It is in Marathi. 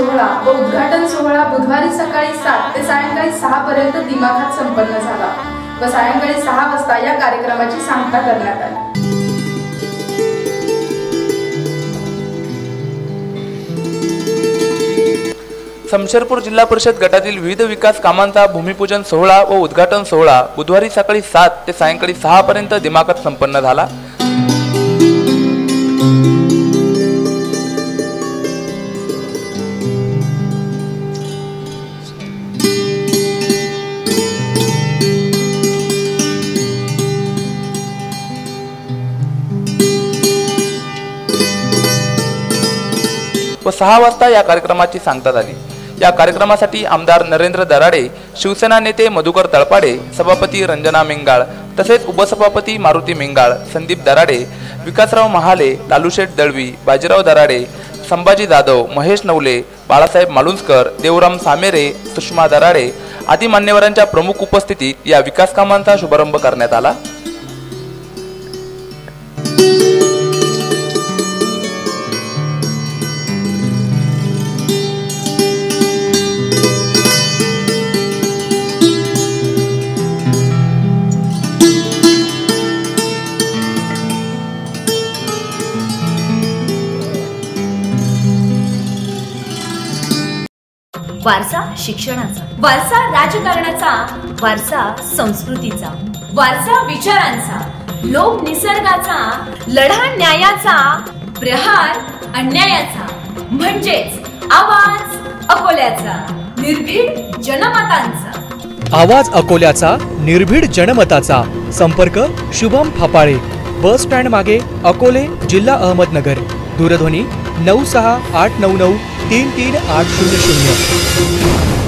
सोहळा व उद्घाटन सोहळा बुधवारी सकाळी सात ते सायंकाळी सहा पर्यंत दिमाखात संपन्न झाला व सायंकाळी सहा वाजता या कार्यक्रमाची सांगता करण्यात आली. शमशेरपूर जिल्हा परिषद गटातील विविध विकास कामांचा भूमिपूजन सोहळा व उद्घाटन सोहळा बुधवारी सकाळी सात ते सायंकाळी सहा पर्यंत दिमाखात संपन्न झाला. व सहा वाजता या कार्यक्रमाची सांगता झाली. या कार्यक्रमासाठी आमदार नरेंद्र दराडे शिवसेना नेते मधुकर तळपाडे सभापती रंजना मेंगाळ तसेच उपसभापती मारुती मेंगाळ संदीप दराडे विकासराव महाले लालूशेठ दळवी बाजीराव दराडे संभाजी जाधव महेश नवले बाळासाहेब मालुंजकर देवराम सामेरे सुषमा दराडे आदी मान्यवरांच्या प्रमुख उपस्थितीत या विकास कामांचा शुभारंभ करण्यात आला. वारसा शिक्षणाचा वारसा राजकारणाचा वारसा संस्कृतीचा वारसा विचारांचा लोक निसर्गाचा लढा न्यायाचा प्रहार अन्यायाचा म्हणजेच आवाज अकोल्याचा निर्भीड जनमतांचा. आवाज अकोल्याचा निर्भीड जनमताचा. संपर्क शुभम फापाळे. बस स्टँड मागे अकोले जिल्हा अहमदनगर. दूरध्वनी नऊ सहा आठ नऊ नऊ तीन तीन आठ शून्य शून्य.